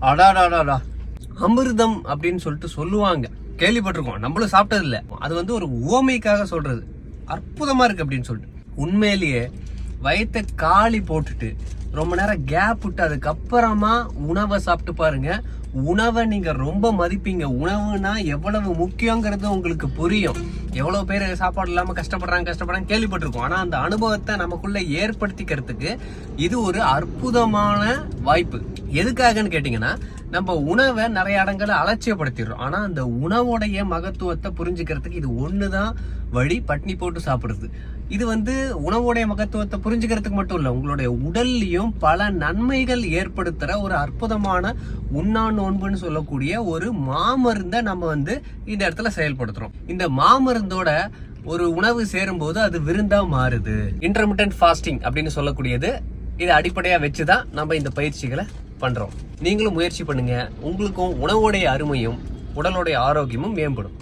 அடாடாடாடா. அமிர்தம் அப்படின்னு சொல்லிட்டு சொல்லுவாங்க. கேள்விப்பட்டிருக்கோம். நம்மளும் சாப்பிட்டது இல்லை அது வந்து ஒரு ஓமைக்காக சொல்றது. அற்புதமா இருக்கு அப்படின்னு சொல்லிட்டு. உண்மையிலேயே வயித்தை காலி போட்டுட்டு ரொம்ப நேரம் கேப் விட்டு அதுக்கப்புறமா உணவை சாப்பிட்டு பாருங்க. உணவை நீங்க ரொம்ப மதிப்பீங்க. உணவுனா எவ்வளவு முக்கியங்கிறது உங்களுக்கு புரியும். எவ்வளவு பேர் சாப்பாடு இல்லாம கஷ்டப்படுறாங்க கஷ்டப்படுறாங்க கேள்விப்பட்டிருக்கோம். ஆனா அந்த அனுபவத்தை நமக்குள்ள ஏற்படுத்திக்கிறதுக்கு இது ஒரு அற்புதமான வாய்ப்பு. எதுக்காகன்னு கேட்டீங்கன்னா நம்ம உணவை நிறைய இடங்களை அலட்சியப்படுத்திடுறோம். ஆனால் அந்த உணவுடைய மகத்துவத்தை புரிஞ்சுக்கிறதுக்கு இது ஒன்று தான் வழி. பட்னி போட்டு சாப்பிடுறது. இது வந்து உணவுடைய மகத்துவத்தை புரிஞ்சுக்கிறதுக்கு மட்டும் இல்லை உங்களுடைய உடல்லையும் பல நன்மைகள் ஏற்படுத்துகிற ஒரு அற்புதமான உண்ணா நோன்புன்னு சொல்லக்கூடிய ஒரு மாமருந்தை நம்ம வந்து இந்த இடத்துல செயல்படுத்துகிறோம் இந்த மாமருந்தோட ஒரு உணவு சேரும்போது அது விருந்தா மாறுது. இன்டர்மிட்டன்ட் ஃபாஸ்டிங் அப்படின்னு சொல்லக்கூடியது இதை அடிப்படையாக வச்சு தான் நம்ம இந்த பயிற்சிகளை பண்ணுறோம் நீங்களும் முயற்சி பண்ணுங்கள் உங்களுக்கும் உணவுடைய அருமையும் உடலுடைய ஆரோக்கியமும் மேம்படும்.